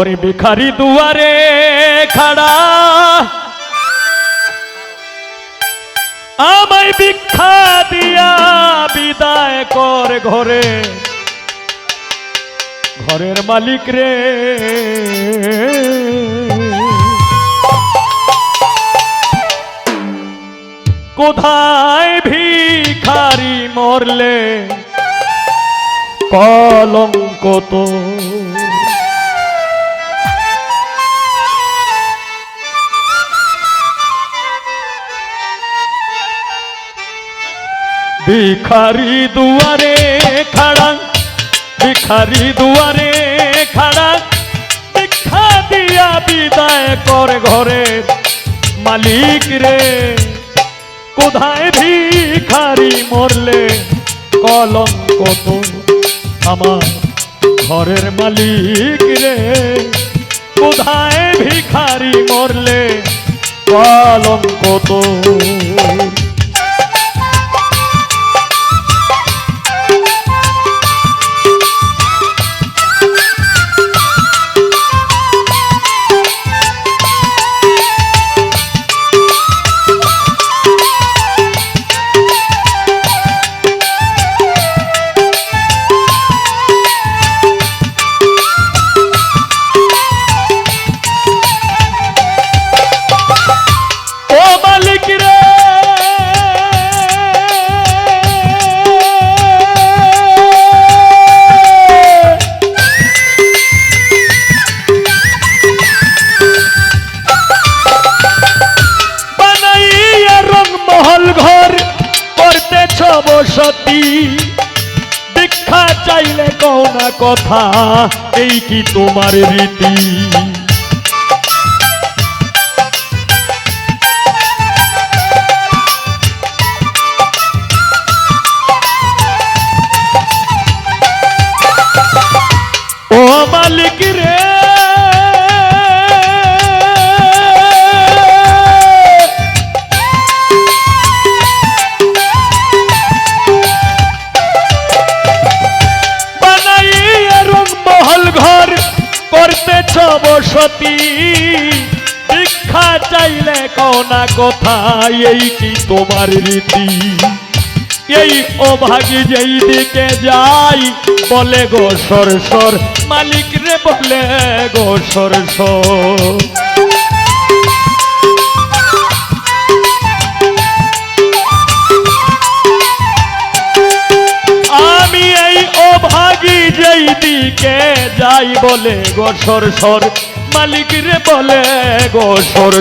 ওরে ভিখারি দুয়ারে খাড়া। আমায় ভিক্ষা দিয়া বিদায় কর ঘরে। ঘরের মালিক রে। কোথায় ভিখারি মরলে? কলঙ্ক তো ভিখারি দুয়ারে খাড়া, ভিখারি দুয়ারে খাড়া। ভিক্ষা দিয়া বিদায় করে ঘরে মালিক রে। কোথায় ভিখারি মরলে? কলঙ্ক তো আমার ঘরের মালিক রে। কোথায় ভিখারি মরলে? কলঙ্ক তো চাইলে না কথা এই কি তোমার রীতি? চাইলে কোনা কথা এই কি তোমার রীতি। এই অভাগী যেই দিকে যাই, বলে গো সর সর, মালিক রে বলে গো সর সর। দিকে যাই বলে গো সর মালিক রে বলে গো সর।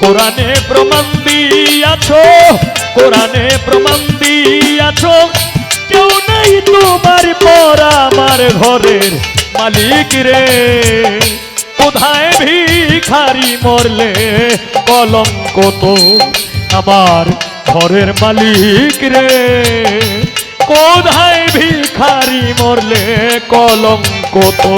কোরআনে প্রমাণ দিয়াছো, কোরআনে প্রমাণ দিয়াছো। কেউ নাই তোমার পর আমার ঘরের মালিক রে। কোথায় ভিখারি মরলে কলঙ্ক তো আমার ঘরের মালিক রে। কোথায় ভিখারি মরলে কলঙ্ক তো?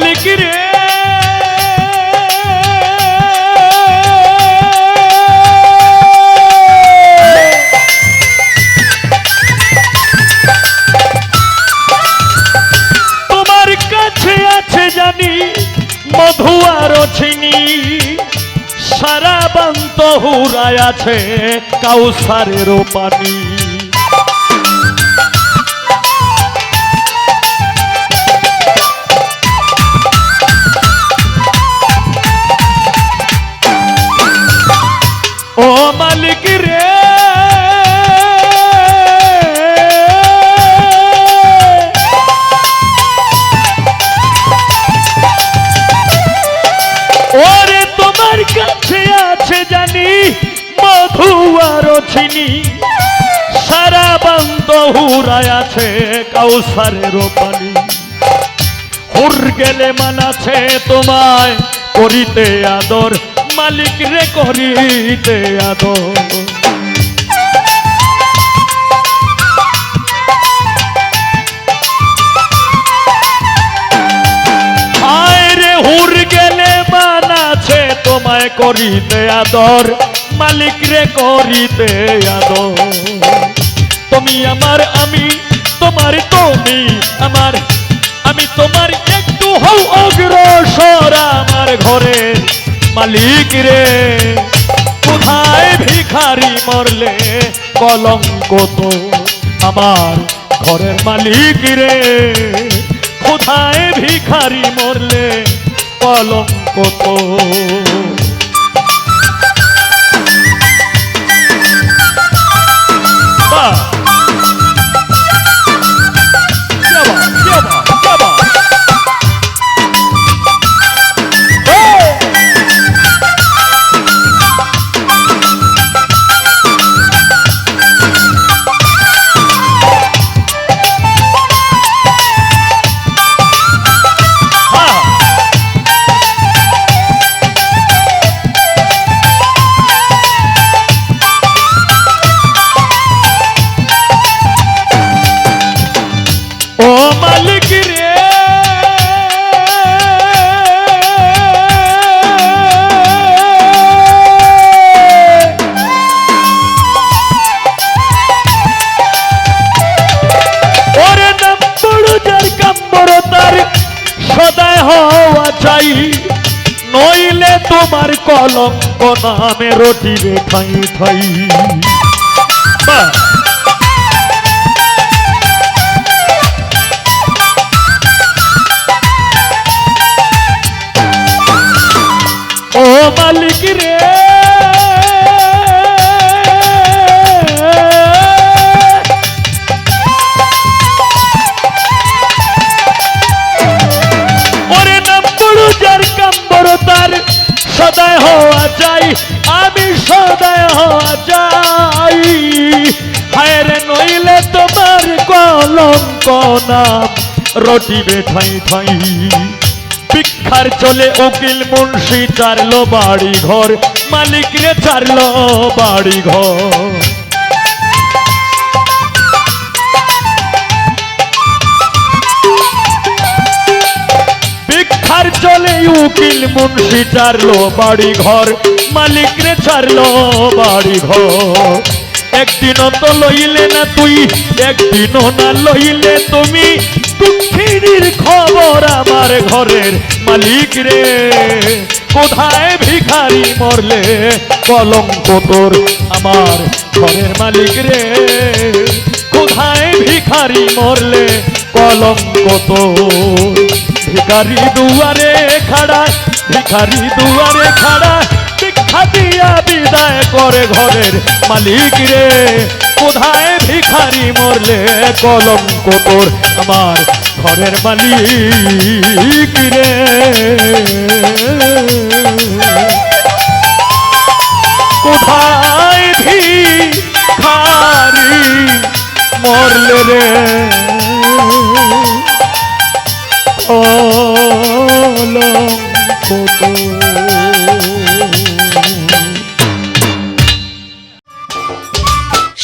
মালিক রে। তোমার কাছে আছে জানি, মধু আর চিনি সারা বান্ত হুরায় আছে কাউসারেরও পানি। ও মালিক রে। ওরে, তোমার কাছে আছে জানি মধু আর চিনি। সারা বান্ত হুরায় আছে কাউসারের পানি হুর গেলে মানাছে তোমায় করিতে আদর। মালিক রে করিতে আদর। তোমায় করিতে আদর। মালিক রে করিতে আদর। তুমি আমার আমি, তোমার তুমি আমার। আমি তোমার একটু হও অগ্রসর আমার ঘরের মালিক রে। কোথায় ভিখারি মরলে? কলঙ্ক তো আমার ঘরের মালিক রে। কোথায় ভিখারি মরলে? কলঙ্ক তো নইলে তোমার কলঙ্ক নামে রটিবে ঠাই ঠাই বাহ। ও মালিক রে। নাম রটিবে ঠাই ঠাই। ভিক্ষার চলে উকিল মুন্সি চারলো বাড়ি ঘর। মালিক রে চারলো বাড়ি ঘর। ভিক্ষার চলে উকিল মুন্সি চারলো বাড়ি ঘর। মালিক রে ছাড়লো বাড়ি ঘর। একদিনও তো লইলে না তুই, একদিনও না লইলে তুমি। দুঃখিনীর খবর আমার ঘরের মালিক রে। কোথায় ভিখারি মরলে? কলঙ্ক তোর আমার ঘরের মালিক রে। কোথায় ভিখারি মরলে? কলঙ্ক তোর। ভিখারি দুয়ারে খাড়া, ভিখারি দুয়ারে খাড়া। দিয়া বিদায় করে ঘরের মালিক রে। কোথায় ভিখারি মরলে কলঙ্ক তোর? আমার ঘরের মালিক রে। কোথায় ভিখারি মরলে রে? কলঙ্ক